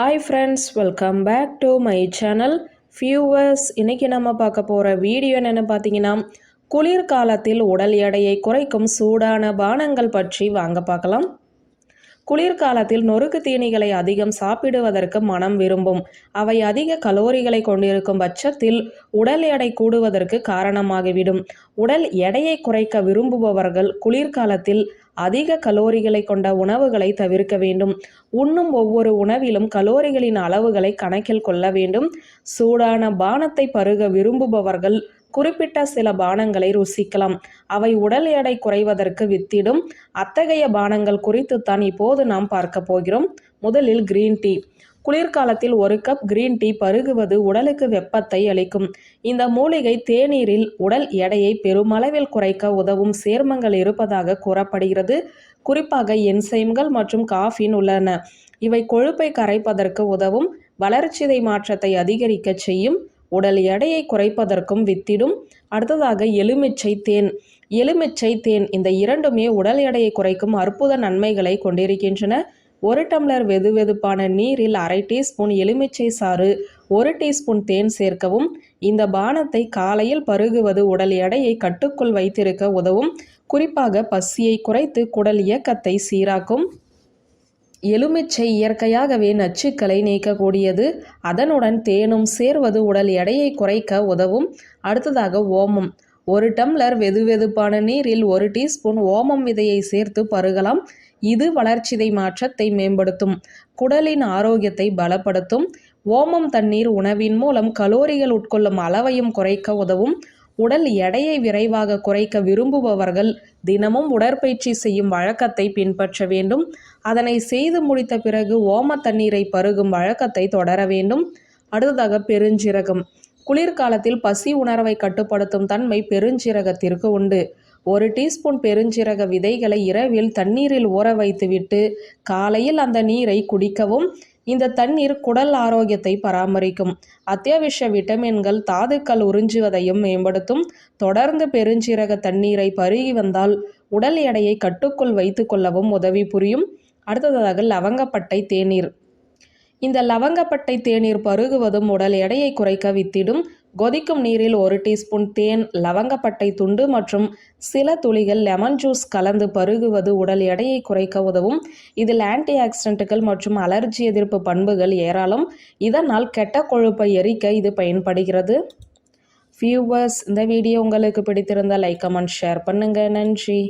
Hi friends welcome back to my channel viewers இன்றைக்கி நம்ம பார்க்க போகிற வீடியோ என்னென்னு பார்த்தீங்கன்னா குளிர்காலத்தில் உடல் எடையை குறைக்கும் சூடான பானங்கள் பற்றி வாங்க பார்க்கலாம். குளிர்காலத்தில் நொறுக்கு தீனிகளை அதிகம் சாப்பிடுவதற்கு மனம் விரும்பும். அவை அதிக கலோரிகளை கொண்டிருக்கும் பட்சத்தில் உடல் எடை கூடுவதற்கு காரணமாகிவிடும். உடல் எடையை குறைக்க விரும்புபவர்கள் குளிர்காலத்தில் அதிக கலோரிகளை கொண்ட உணவுகளை தவிர்க்க வேண்டும். உண்ணும் ஒவ்வொரு உணவிலும் கலோரிகளின் அளவுகளை கணக்கில் கொள்ள வேண்டும். சூடான பானத்தை பருக விரும்புபவர்கள் குறிப்பிட்ட சில பானங்களை ருசிக்கலாம். அவை உடல் எடை குறைவதற்கு வித்திடும். அத்தகைய பானங்கள் குறித்து தான் இப்போது நாம் பார்க்க போகிறோம். முதலில் கிரீன் டீ குளிர்காலத்தில் ஒரு கப் கிரீன் டீ பருகுவது உடலுக்கு வெப்பத்தை அளிக்கும். இந்த மூலிகை தேநீரில் உடல் எடையை பெருமளவில் குறைக்க உதவும் சேர்மங்கள் இருப்பதாக கூறப்படுகிறது. குறிப்பாக என்சைம்கள் மற்றும் காஃபின் உள்ளன. இவை கொழுப்பை கரைப்பதற்கு உதவும். வளர்ச்சிதை மாற்றத்தை அதிகரிக்க செய்யும். உடல் எடையை குறைப்பதற்கும் வித்திடும். அடுத்ததாக எலுமிச்சை தேன். எலுமிச்சை தேன் இந்த இரண்டுமே உடல் எடையை குறைக்கும் அற்புத நன்மைகளை கொண்டிருக்கின்றன. ஒரு டம்ளர் வெது வெதுப்பான நீரில் அரை டீஸ்பூன் எலுமிச்சை சாறு ஒரு டீஸ்பூன் தேன் சேர்க்கவும். இந்த பானத்தை காலையில் பருகுவது உடல் எடையை கட்டுக்குள் வைத்திருக்க உதவும். குறிப்பாக பசியை குறைத்து குடல் இயக்கத்தை சீராக்கும். எலுமிச்சை இயற்கையாகவே நச்சுக்களை நீக்கக்கூடியது. அதனுடன் தேனும் சேர்வது உடல் எடையை குறைக்க உதவும். அடுத்ததாக ஓமம். ஒரு டம்ளர் வெதுவெதுப்பான நீரில் ஒரு டீஸ்பூன் ஓமம் விதையை சேர்த்து பருகலாம். இது வளர்ச்சிதை மாற்றத்தை மேம்படுத்தும். குடலின் ஆரோக்கியத்தை பலப்படுத்தும். ஓமம் தண்ணீர் உணவின் மூலம் கலோரிகள் உட்கொள்ளும் அளவையும் குறைக்க உதவும். உடல் எடையை விரைவாக குறைக்க விரும்புபவர்கள் தினமும் உடற்பயிற்சி செய்யும் வழக்கத்தை பின்பற்ற வேண்டும். அதனை செய்து முடித்த பிறகு ஓம தண்ணீரை பருகும் வழக்கத்தை தொடர வேண்டும். அடுத்ததாக பெருஞ்சீரகம். குளிர்காலத்தில் பசி உணர்வை கட்டுப்படுத்தும் தன்மை பெருஞ்சீரகத்திற்கு உண்டு. ஒரு டீஸ்பூன் பெருஞ்சீரக விதைகளை இரவில் தண்ணீரில் ஊற வைத்துவிட்டு காலையில் அந்த நீரை குடிக்கவும். இந்த தண்ணீர் குடல் ஆரோக்கியத்தை பராமரிக்கும். அத்தியாவசிய விட்டமின்கள் தாதுக்கள் உறிஞ்சுவதையும் மேம்படுத்தும். தொடர்ந்து பெருஞ்சீரக தண்ணீரை பருகி வந்தால் உடல் எடையை கட்டுக்குள் வைத்து கொள்ளவும் உதவி புரியும். அடுத்ததாக லவங்கப்பட்டை தேநீர். இந்த லவங்கப்பட்டை தேநீர் பருகுவதும் உடல் எடையை குறைக்க வித்திடும். கொதிக்கும் நீரில் ஒரு டீஸ்பூன் தேன் லவங்கப்பட்டை துண்டு மற்றும் சில துளிகள் லெமன் ஜூஸ் கலந்து பருகுவது உடல் எடையை குறைக்க உதவும். இதில் ஆன்டி ஆக்சிடென்ட்டுகள் மற்றும் அலர்ஜி எதிர்ப்பு பண்புகள் ஏராளம். இதனால் கெட்ட கொழுப்பை எரிக்க இது பயன்படுகிறது. வியூவர்ஸ் இந்த வீடியோ உங்களுக்கு பிடித்திருந்தால் லைக் கமெண்ட் ஷேர் பண்ணுங்கள் நன்றி.